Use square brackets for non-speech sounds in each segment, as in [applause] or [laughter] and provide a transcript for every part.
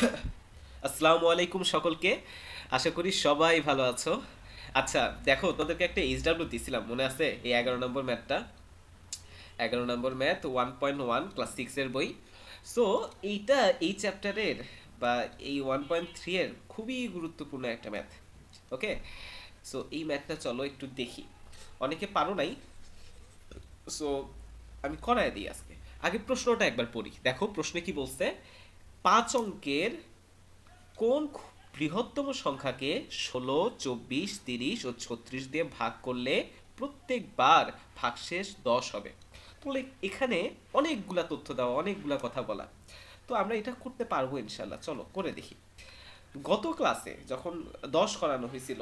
আসসালামু আলাইকুম সকলকে। আশা করি সবাই ভালো আছো। আচ্ছা দেখো তোদেরকে একটা এইচডাব্লিউ দিছিলাম, মনে আছে? এই এগারো নম্বর ম্যাথটা। এগারো নম্বর math one point one class সিক্সের বই। সো এইটা এই চ্যাপ্টারের বা এই ওয়ান পয়েন্ট থ্রি এর খুবই গুরুত্বপূর্ণ একটা ম্যাথ ওকে সো এই ম্যাথটা চলো একটু দেখি। অনেকে পারো নাই। সো আমি করায় দিই আজকে। আগে প্রশ্নটা একবার পড়ি। দেখো, প্রশ্নে কি বলছে? পাঁচ অঙ্কের কোন বৃহত্তম সংখ্যাকে ষোলো, চব্বিশ, তিরিশ ও ছত্রিশ দিয়ে ভাগ করলে প্রত্যেকবার ভাগশেষ দশ হবে? তাহলে এখানে অনেকগুলা তথ্য দেওয়া, অনেকগুলা কথা বলা। তো আমরা এটা করতে পারব ইনশাল্লাহ চলো, করে দেখি। গত ক্লাসে যখন দশ করানো হয়েছিল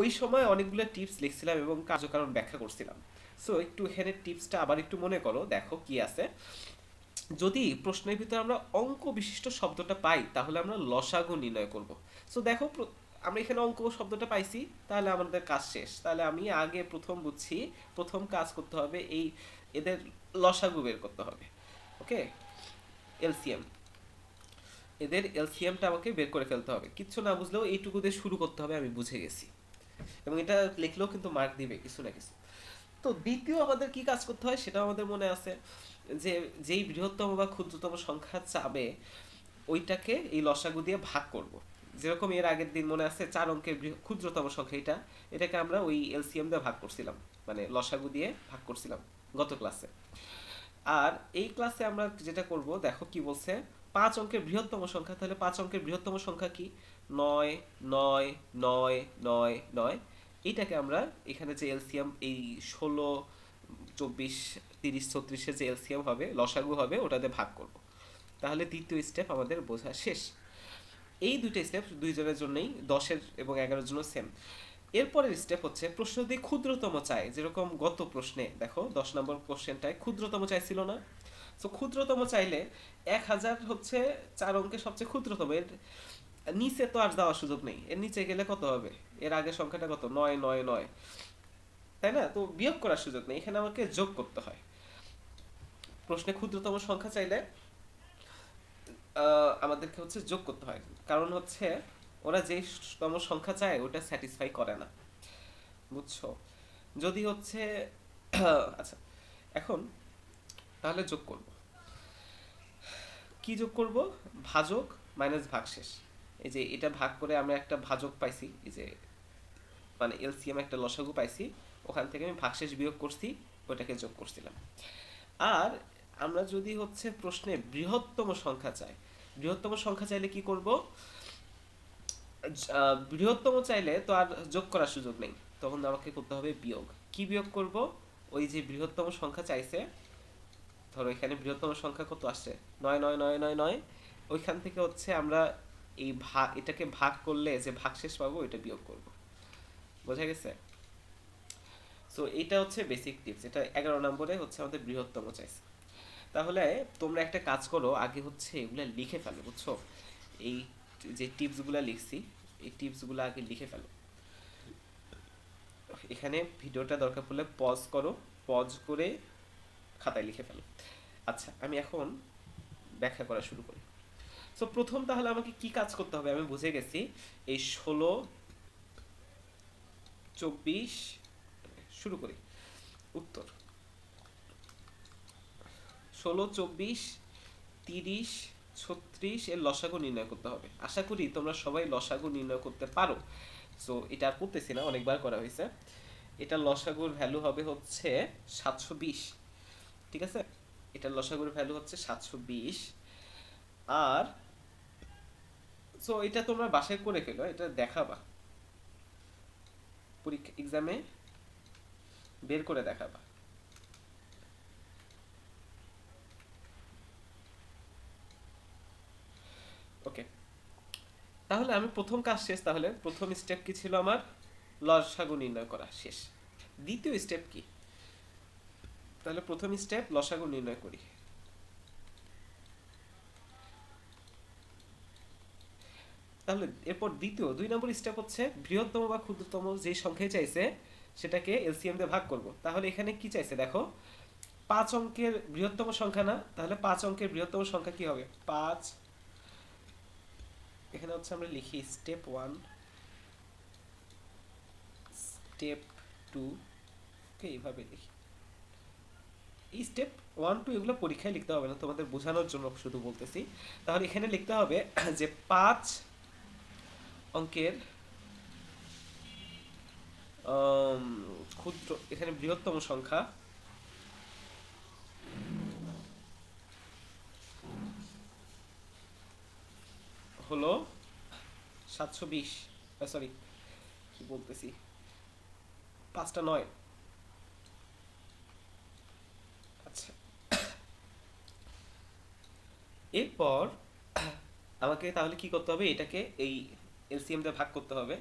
ওই সময় অনেকগুলো টিপস লিখছিলাম এবং কার্যকারণ ব্যাখ্যা করছিলাম। সো একটু এখানে টিপসটা আবার একটু মনে করো, দেখো কি আছে। যদি প্রশ্নের ভিতরে আমরা অঙ্ক বিশিষ্ট শব্দটা পাই, তাহলে আমরা লসাগু নির্ণয় করব। সো দেখো আমরা এখানে অঙ্ক শব্দটা পাইছি, তাহলে আমাদের কাজ শেষ। তাহলে আমি আগে প্রথম বুঝছি, প্রথম কাজ করতে হবে এই এদের লসাগু বের করতে হবে। ওকে এলসিএম এদের এলসিএমটা আমাকে বের করে ফেলতে হবে। কিচ্ছু না বুঝলেও এইটুকু দিয়ে শুরু করতে হবে, আমি বুঝে গেছি। এবং এটা লিখলেও কিন্তু মার্ক দিবে, কিছু না কিছু। তো দ্বিতীয় আমাদের কি কাজ করতে হয়, সেটাও আমাদের মনে আছে। যে, যেই বৃহত্তম বা ক্ষুদ্রতম সংখ্যা চাবে, ওইটাকে এই লসাগু দিয়ে ভাগ করব। যেরকম এর আগের দিন মনে আছে, চার অঙ্কের ক্ষুদ্রতম সংখ্যা এটা। এটাকে আমরা ওই এলসিএম দিয়ে ভাগ করছিলাম। মানে লসাগু দিয়ে ভাগ করছিলাম গত ক্লাসে। আর এই ক্লাসে আমরা যেটা করব, দেখো কি বলছে, পাঁচ অঙ্কের বৃহত্তম সংখ্যা, তাহলে পাঁচ অঙ্কের বৃহত্তম সংখ্যা কি? নয় নয় নয় নয় নয়। এটাকে আমরা এখানে যে এলসিএম, এই ষোলো চব্বিশ, তিরিশ, ছত্রিশে যে এলসিএম হবে, লসাগু হবে, ওটাতে ভাগ করব। তাহলে দ্বিতীয় স্টেপ আমাদের বোঝা শেষ। এই দুইটা স্টেপ দুইজনের জন্যই দশের এবং এগারোর জন্য সেম এরপরের স্টেপ হচ্ছে প্রশ্ন যদি ক্ষুদ্রতম চায় যেরকম গত প্রশ্নে, দেখো, দশ নম্বর কোশ্চেনটায় ক্ষুদ্রতম চাইছিল না। তো ক্ষুদ্রতম চাইলে এক হাজার হচ্ছে চার অঙ্কের সবচেয়ে ক্ষুদ্রতম। এর নিচে তো আর যাওয়ার সুযোগ নেই। এর নিচে গেলে কত হবে? এর আগের সংখ্যাটা কত? নয় নয় নয়। তাই না? তো বিয়োগ করার সুযোগ নেই। এখানে আমাকে যোগ করতে হয়। প্রশ্নে ক্ষুদ্রতম সংখ্যা চাইলে আমাদেরকে হচ্ছে যোগ করতে হয়। কারণ হচ্ছে, ওরা যে তম সংখ্যা চায়, ওটা স্যাটিসফাই করে না। বুঝছ? যদি হচ্ছে [clears throat] আচ্ছা এখন তাহলে যোগ করব। কি যোগ করব? ভাজক মাইনাস ভাগশেষ। এই যে এটা ভাগ করে আমরা একটা ভাজক পাইছি, এই যে মানে এলসিএম একটা লসাগু পাইছি ওখান থেকে আমি ভাগশেষ বিয়োগ করছি ওটাকে যোগ করছিলাম। আর আমরা যদি হচ্ছে প্রশ্নে বৃহত্তম সংখ্যা চাই, বৃহত্তম সংখ্যা চাইলে কি করব? বৃহত্তম চাইলে তো আর যোগ করার সুযোগ নেই। তখন আমাকে করতে হবে বিয়োগ। কি বিয়োগ করব? ওই যে বৃহত্তম সংখ্যা চাইছে, ধরো এখানে বৃহত্তম সংখ্যা কত আসছে? নয় নয় নয় নয় নয়। ওইখান থেকে হচ্ছে আমরা এই ভাগ এটাকে ভাগ করলে যে ভাগশেষ পাবো এটা বিয়োগ করব। বোঝা গেছে? সো এটা হচ্ছে বেসিক টিপস এটা এগারো নম্বরে হচ্ছে আমাদের বৃহত্তম চাইছে তাহলে তোমরা একটা কাজ করো, আগে হচ্ছে এগুলা লিখে ফেলো, বুঝছ? এই যে টিপসগুলো লিখছি, এই টিপসগুলো আগে লিখে ফেলো। এখানে ভিডিওটা দরকার পড়লে পজ করো পজ করে খাতায় লিখে ফেলো। আচ্ছা আমি এখন ব্যাখ্যা করা শুরু করি। সো প্রথম তাহলে আমাকে কি কাজ করতে হবে আমি বুঝে গেছি। এই ষোলো, চব্বিশ শুরু করি। উত্তর। ষোলো, চব্বিশ, তিরিশ, ছত্রিশ এর লসাগু নির্ণয় করতে হবে। আশা করি তোমরা সবাই লসাগু নির্ণয় করতে পারো। সো এটা আর করতেছি না, অনেকবার করা হয়েছে। এটা লসাগুর ভ্যালু হবে হচ্ছে সাতশো বিশ। ঠিক আছে? এটা লসাগুর ভ্যালু হচ্ছে সাতশো বিশ। আর সো এটা তোমরা বাসায় করে ফেলো, এটা দেখাবা। পরীক্ষা এক্সামে বের করে দেখাবা। ওকে তাহলে আমি প্রথম কাজ শেষ তাহলে। প্রথম স্টেপ কি ছিল আমার? লসাগু নির্ণয় করা, শেষ। দ্বিতীয় স্টেপ কি? তাহলে প্রথম স্টেপ লসাগু নির্ণয় করি। তাহলে এরপর দ্বিতীয়, দুই নম্বর স্টেপ হচ্ছে বৃহত্তম বা ক্ষুদ্রতম যে সংখ্যায় চাইছে সেটাকে এলসিএম দিয়ে ভাগ করব। তাহলে এখানে কি চাইছে দেখো? পাঁচ অঙ্কের বৃহত্তম সংখ্যা না? তাহলে পাঁচ অঙ্কের বৃহত্তম সংখ্যা কি হবে? পাঁচ। এখানে হচ্ছে আমরা লিখি স্টেপ ওয়ান স্টেপ টু কে এইভাবে লিখি। এই স্টেপ ওয়ান টু এগুলো পরীক্ষায় লিখতে হবে না, তোমাদের বোঝানোর জন্য শুধু বলতেছি। তাহলে এখানে লিখতে হবে যে পাঁচ অঙ্কের ক্ষুদ্র, এখানে বৃহত্তম সংখ্যা। হলো সাতশো বিশ। সরি কি বলতেছি? পাঁচটা নয়। আচ্ছা। এরপর আমাকে তাহলে কি করতে হবে? এটাকে এই এলসিএম দিয়ে ভাগ করতে হবে।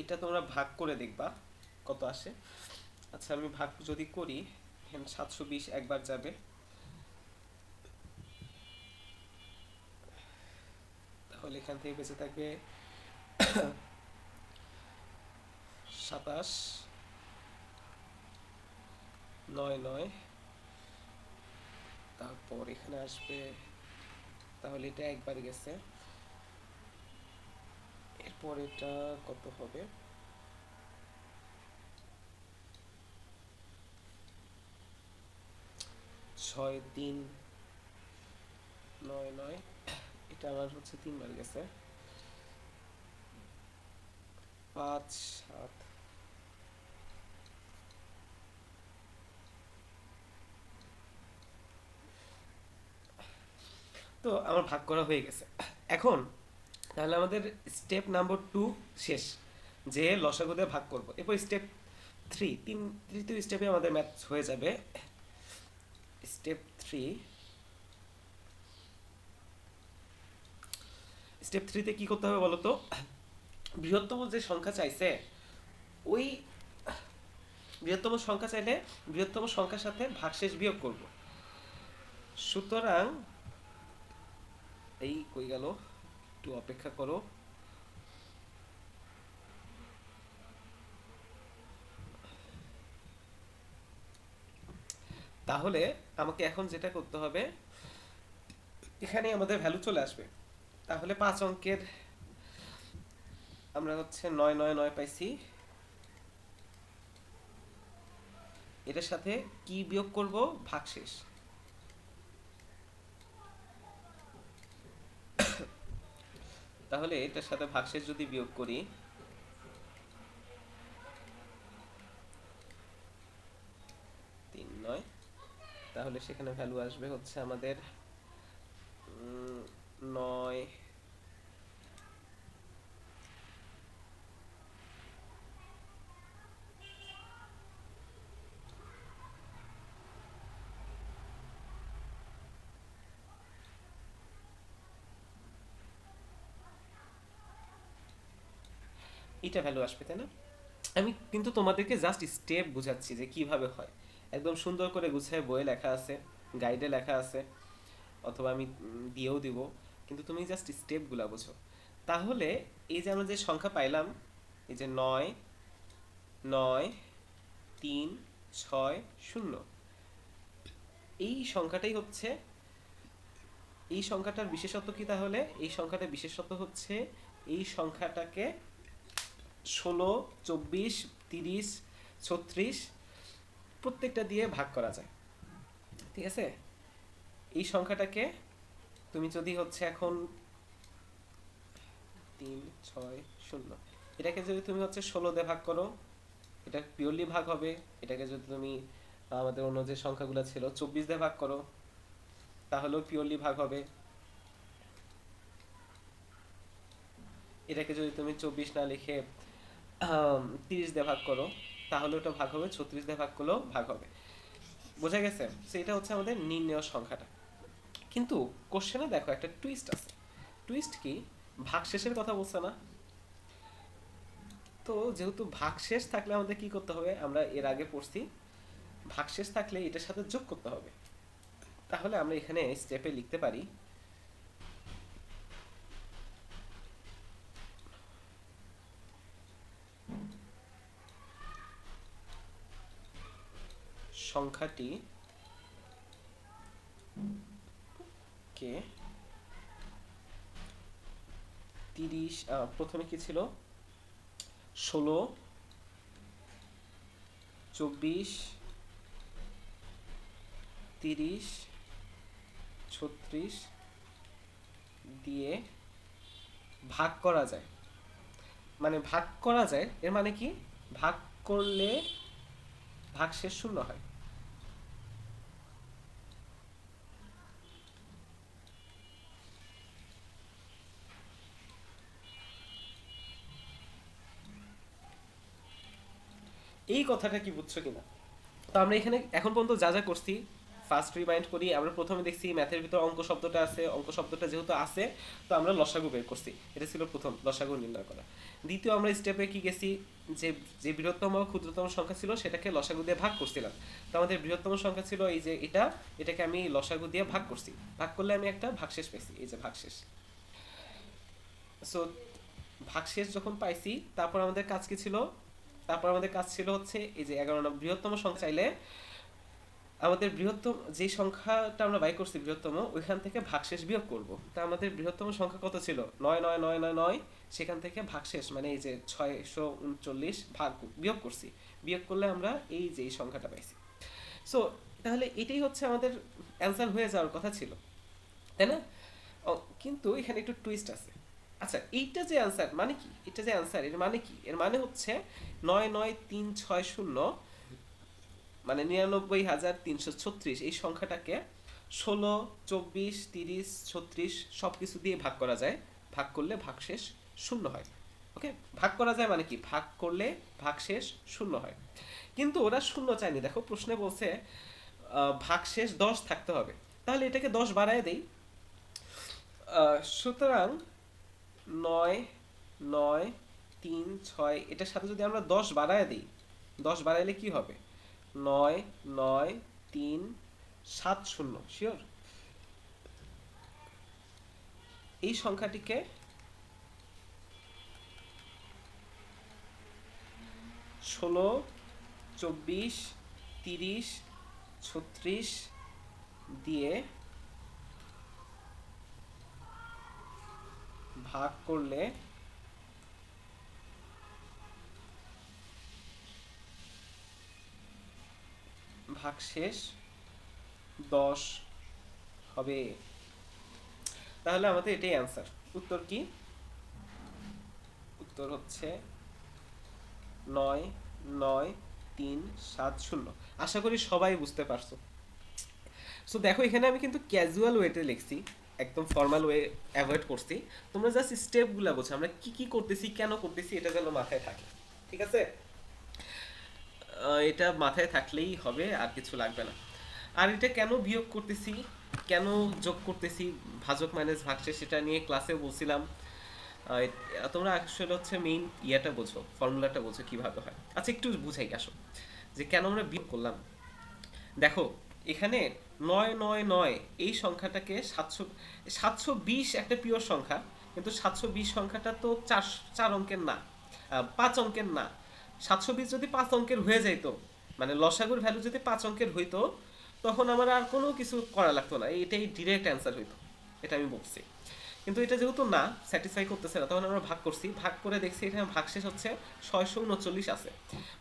এটা তোমরা ভাগ করে দেখবা কত আসে। আচ্ছা আমি ভাগ যদি করি সাতশো বিশ একবার যাবে। তাহলে এখান থেকে বেঁচে থাকবে সাতাশ, নয় নয়। তারপর এখানে আসবে, তাহলে এটা একবার গেছে। এরপর এটা কত হবে? ছয় তিন নয় নয়। এটা আমার হচ্ছে তিনবার গেছে। পাঁচ, সাত। তো আমার ভাগ করা হয়ে গেছে। এখন তাহলে আমাদের স্টেপ নাম্বার টু শেষ, যে লসাগু দিয়ে ভাগ করব। এরপর স্টেপ থ্রি তিন, তৃতীয় স্টেপে আমাদের ম্যাথ হয়ে যাবে। স্টেপ থ্রি স্টেপ থ্রিতে কি করতে হবে বলতো বৃহত্তম যে সংখ্যা চাইছে, ওই বৃহত্তম সংখ্যা চাইলে বৃহত্তম সংখ্যার সাথে ভাগশেষ বিয়োগ করব। সুতরাং, এই কই গেল? একটু অপেক্ষা করো। তাহলে আমাকে এখন যেটা করতে হবে, এখানে আমাদের ভ্যালু চলে আসবে। তাহলে পাঁচ অঙ্কের আমরা হচ্ছে নয় নয় নয় পাইছি। এটার সাথে কি বিয়োগ করব? ভাগশেষ। তাহলে এটার সাথে ভাগশেষ যদি বিয়োগ করি, তিন নয়, তাহলে সেখানে ভ্যালু আসবে হচ্ছে আমাদের নয় এটা ভ্যালু আসবে, তাই না? আমি কিন্তু তোমাদেরকে জাস্ট স্টেপ বুঝাচ্ছি যে কীভাবে হয়। একদম সুন্দর করে গুছায় বইয়ে লেখা আছে গাইডে লেখা আছে, অথবা আমি দিয়েও দিব, কিন্তু তুমি জাস্ট স্টেপগুলো বোঝো। তাহলে এই যে আমরা যে সংখ্যা পাইলাম, এই যে নয় নয়, তিন, ছয়, শূন্য, এই সংখ্যাটাই হচ্ছে, এই সংখ্যাটার বিশেষত্ব কি তাহলে? এই সংখ্যাটার বিশেষত্ব হচ্ছে, এই সংখ্যাটাকে ষোলো, চব্বিশ, তিরিশ, ছত্রিশ, প্রত্যেকটা দিয়ে ভাগ করা যায়। ঠিক আছে? এই সংখ্যাটাকে তুমি যদি হচ্ছে এখন তিন, ছয়, শূন্য, এটাকে যদি তুমি হচ্ছে ষোলো দিয়ে ভাগ করো, এটা পিওরলি ভাগ হবে। এটাকে যদি তুমি, আমাদের অন্য যে সংখ্যাগুলো ছিল, চব্বিশ দিয়ে ভাগ করো, তাহলেও পিওরলি ভাগ হবে। এটাকে যদি তুমি চব্বিশ না লিখে তিরিশ দিয়ে ভাগ করো, তাহলে ওটা ভাগ হবে, ছত্রিশ দিয়ে ভাগ করলেও ভাগ হবে। বোঝা গেছে? এটা হচ্ছে আমাদের নির্ণয় সংখ্যাটা। কিন্তু কোশ্চেনে দেখো একটা টুইস্ট আছে। টুইস্ট কি? ভাগশেষের কথা বলছে না? তো যেহেতু ভাগশেষ থাকলে আমাদের কি করতে হবে? আমরা এর আগে পড়ছি ভাগশেষ থাকলে এটার সাথে যোগ করতে হবে। তাহলে আমরা এখানে স্টেপে লিখতে পারি সংখ্যাটি ওকে তিরিশ প্রথমে কি ছিল? ষোলো, চব্বিশ, তিরিশ, ছত্রিশ দিয়ে ভাগ করা যায়। মানে ভাগ করা যায়, এর মানে কি? ভাগ করলে ভাগশেষ শূন্য হয়। এই কথাটা কি বুঝছ কিনা? তো আমরা এখানে এখন পর্যন্ত যা যা করছি ফার্স্ট রিমাইন্ড করি, আমরা প্রথমে দেখছি ম্যাথের ভিতর অঙ্ক শব্দটা আছে, অঙ্ক শব্দটা যেহেতু আছে, তো আমরা লসাগু বের করছি। এটা ছিল প্রথম, লসাগু নির্ণয় করা। দ্বিতীয় আমরা স্টেপে কি গেছি, যে যে বৃহত্তম ক্ষুদ্রতম সংখ্যা ছিল, সেটাকে লসাগু দিয়ে ভাগ করছিলাম। তো আমাদের বৃহত্তম সংখ্যা ছিল এই যে এটা, এটাকে আমি লসাগু দিয়ে ভাগ করছি। ভাগ করলে আমি একটা ভাগশেষ পেয়েছি এই যে ভাগশেষ। সো ভাগশেষ যখন পাইছি, তারপর আমাদের কাজ কি ছিল? তারপর আমাদের কাজ ছিল হচ্ছে এই যে এগারো নম্বর, বৃহত্তম সংখ্যা চাইলে আমাদের বৃহত্তম যে সংখ্যাটা আমরা বাই করছি বৃহত্তম, ওইখান থেকে ভাগশেষ বিয়োগ করব। তা আমাদের বৃহত্তম সংখ্যা কত ছিল? নয় নয় নয় নয় নয়, সেখান থেকে ভাগশেষ মানে এই যে ছয়শো উনচল্লিশ ভাগ বিয়োগ করছি। বিয়োগ করলে আমরা এই যে এই সংখ্যাটা পাইছি। সো তাহলে এটাই হচ্ছে আমাদের অ্যান্সার হয়ে যাওয়ার কথা ছিল। তাই না? কিন্তু এখানে একটু টুইস্ট আছে। আচ্ছা এইটা যে অ্যান্সার মানে কি? এটা যে অ্যান্সার এর মানে কি? এর মানে হচ্ছে নয় নয় তিন ছয় শূন্য মানে নিরানব্বই হাজার তিনশো ছত্রিশ। এই সংখ্যাটাকে ষোলো, চব্বিশ, তিরিশ, ছত্রিশ সব কিছু দিয়ে ভাগ করা যায়। ভাগ করলে ভাগশেষ শূন্য হয়। ওকে? ভাগ করা যায় মানে কি? ভাগ করলে ভাগশেষ শূন্য হয়। কিন্তু ওরা শূন্য চায়নি। দেখো, প্রশ্নে বলছে ভাগশেষ দশ থাকতে হবে। তাহলে এটাকে দশ বাড়ায় দেই। সুতরাং নয় নয়, তিন, ছয়, এটার সাথে যদি আমরা দশ বাড়ায় দিই, দশ বাড়াইলে কি হবে? নয় নয়, তিন, সাত, শূন্য শিওর এই সংখ্যাটিকে ষোলো, চব্বিশ, তিরিশ, ছত্রিশ দিয়ে ভাগ করলে ভাগশেষ দশ হবে। তাহলে আমাদের এটাই অ্যান্সার উত্তর কি? উত্তর হচ্ছে নয় নয়, তিন, সাত, শূন্য। আশা করি সবাই বুঝতে পারছ। সো দেখো, এখানে আমি কিন্তু ক্যাজুয়াল ওয়েতে লিখছি। একদম ফর্মাল ওয়ে অ্যাভয়েড করছি। তোমরা জাস্ট স্টেপগুলো বোঝো, আমরা কি কি করতেছি, কেন করতেছি, এটা যেন মাথায় থাকে। ঠিক আছে? এটা মাথায় থাকলেই হবে, আর কিছু লাগবে না। আর এটা কেন বিয়োগ করতেছি, কেন যোগ করতেছি, ভাজক মাইনাস ভাগছে সেটা নিয়ে ক্লাসে বলছিলাম। তোমরা আসলে হচ্ছে মেইন ইয়াটা বোঝো ফর্মুলাটা বোঝো কীভাবে হয়। আচ্ছা একটু বুঝাই আসো, যে কেন আমরা বিয়োগ করলাম? দেখো এখানে নয় নয় নয় এই সংখ্যাটাকে সাতশো সাতশো বিশ একটা পিওর সংখ্যা, কিন্তু সাতশো বিশ সংখ্যাটা তো চার চার অঙ্কের না পাঁচ অঙ্কের না। সাতশো বিশ যদি পাঁচ অঙ্কের হয়ে যাইতো মানে লসাগুর ভ্যালু যদি পাঁচ অঙ্কের হইতো, তখন আমার আর কোনো কিছু করা লাগতো না, এটাই ডিরেক্ট অ্যান্সার হইতো, এটা আমি বলছি। কিন্তু এটা যেহেতু না স্যাটিসফাই করতেছে না, তখন আমরা ভাগ করছি, ভাগ করে দেখছি, এখানে ভাগশেষ হচ্ছে ছয়শো উনচল্লিশ আছে।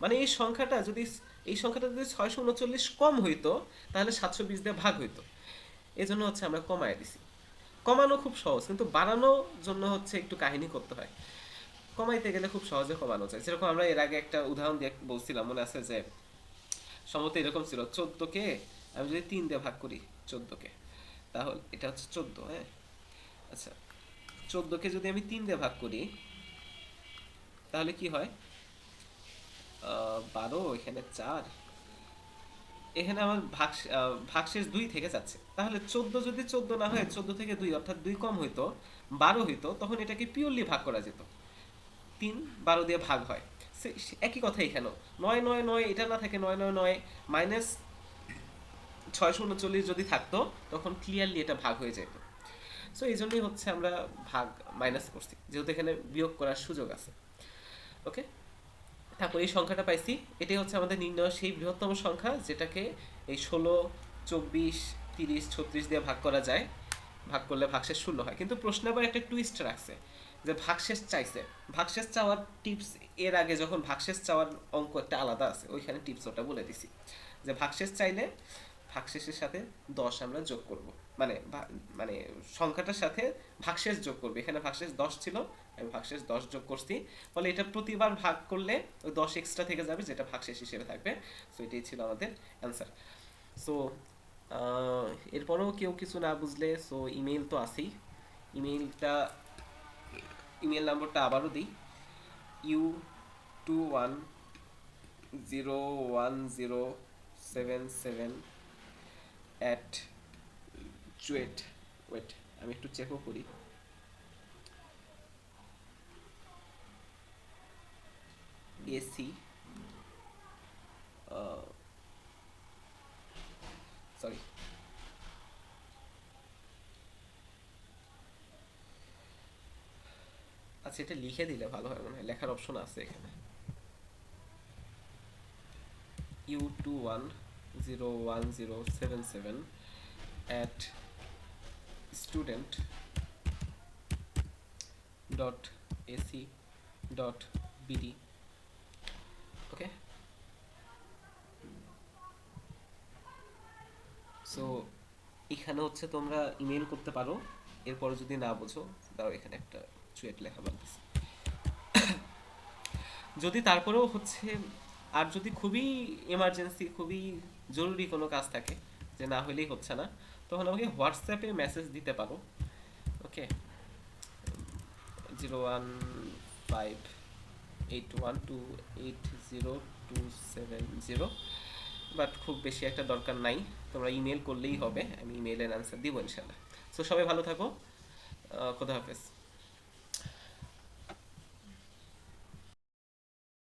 মানে এই সংখ্যাটা যদি এই সংখ্যাটা যদি ছয়শো উনচল্লিশ কম হইতো, তাহলে সাতশো বিশ দিয়ে ভাগ হইতো। এই জন্য হচ্ছে আমরা কমায় দিছি। কমানো খুব সহজ, কিন্তু বাড়ানোর জন্য হচ্ছে একটু কাহিনী করতে হয়। কমাইতে গেলে খুব সহজে কমানো যায়। যেরকম আমরা এর আগে একটা উদাহরণ দিয়ে বলছিলাম, মনে আছে যে, সম্ভবত এরকম ছিল, চোদ্দোকে আমি যদি তিন দিয়ে ভাগ করি, চোদ্দোকে, তাহলে এটা হচ্ছে চোদ্দ হ্যাঁ? আচ্ছা চোদ্দোকে যদি আমি তিন দিয়ে ভাগ করি, তাহলে কি হয়? বারো, এখানে চার। এখানে আমার ভাগ ভাগশেষ দুই থেকে যাচ্ছে। তাহলে চোদ্দ যদি চোদ্দ না হয়, চোদ্দ থেকে দুই, অর্থাৎ দুই কম হইতো, বারো হইতো, তখন এটাকে পিওরলি ভাগ করা যেত। তিন, বারো দিয়ে ভাগ হয়। একই কথা এখানেও। নয় নয় নয়, এটা না থাকে নয় নয় নয় মাইনাস ছয়শো উনচল্লিশ যদি থাকতো, তখন ক্লিয়ারলি এটা ভাগ হয়ে যেত। সো এই জন্যই হচ্ছে আমরা ভাগ মাইনাস করছি। যেহেতু এখানে বিয়োগ করার সুযোগ আছে। ওকে তারপর এই সংখ্যাটা পাইছি। এটাই হচ্ছে আমাদের নির্ণয়, সেই বৃহত্তম সংখ্যা যেটাকে এই ষোলো, চব্বিশ, তিরিশ, ছত্রিশ দিয়ে ভাগ করা যায়। ভাগ করলে ভাগশেষ শূন্য হয়। কিন্তু প্রশ্ন আবার একটা টুইস্ট রাখছে, যে ভাগশেষ চাইছে। ভাগশেষ চাওয়ার টিপস এর আগে যখন ভাগশেষ চাওয়ার অঙ্ক একটা আলাদা আছে, ওইখানে টিপস ওটা বলে দিছি। যে ভাগশেষ চাইলে ভাগশেষের সাথে দশ আমরা যোগ করব। মানে মানে সংখ্যাটার সাথে ভাগশেষ যোগ করবে। এখানে ভাগশেষ দশ ছিল, আমি ভাগশেষ দশ যোগ করছি। ফলে এটা প্রতিবার ভাগ করলে ওই দশ এক্সট্রা থেকে যাবে, যেটা ভাগশেষ হিসেবে থাকবে। সো এটাই ছিল আমাদের অ্যান্সার সো এরপরেও কেউ কিছু না বুঝলে সো ইমেল তো আছেই। ইমেলটা ইমেল নম্বরটা আবারও দিই। U two one zero one zero seven seven at wait wait আমি একটু চেকও করি। এসি সরি আচ্ছা এটা লিখে দিলে ভালো হয় মনে লেখার অপশন আছে এখানে। U two one zero one zero seven seven at student dot এখানে হচ্ছে তোমরা ইমেল করতে পারো, এরপরে যদি না বোঝো দাও এখানে একটা চুয়েট লেখা বানাইছি [coughs] যদি তারপরেও হচ্ছে আর যদি খুবই এমার্জেন্সি খুবই জরুরি কোনো কাজ থাকে, যে না হলেই হচ্ছে না, তখন আমাকে হোয়াটসঅ্যাপে মেসেজ দিতে পারো। Okay zero one five eight one two eight zero two seven zero but খুব বেশি একটা দরকার নাই। তোমরা ইমেল করলেই হবে। আমি ইমেলের অ্যান্সার দিব ইনশাল্লাহ সো সবাই ভালো থাকো। খোদা হাফেজ।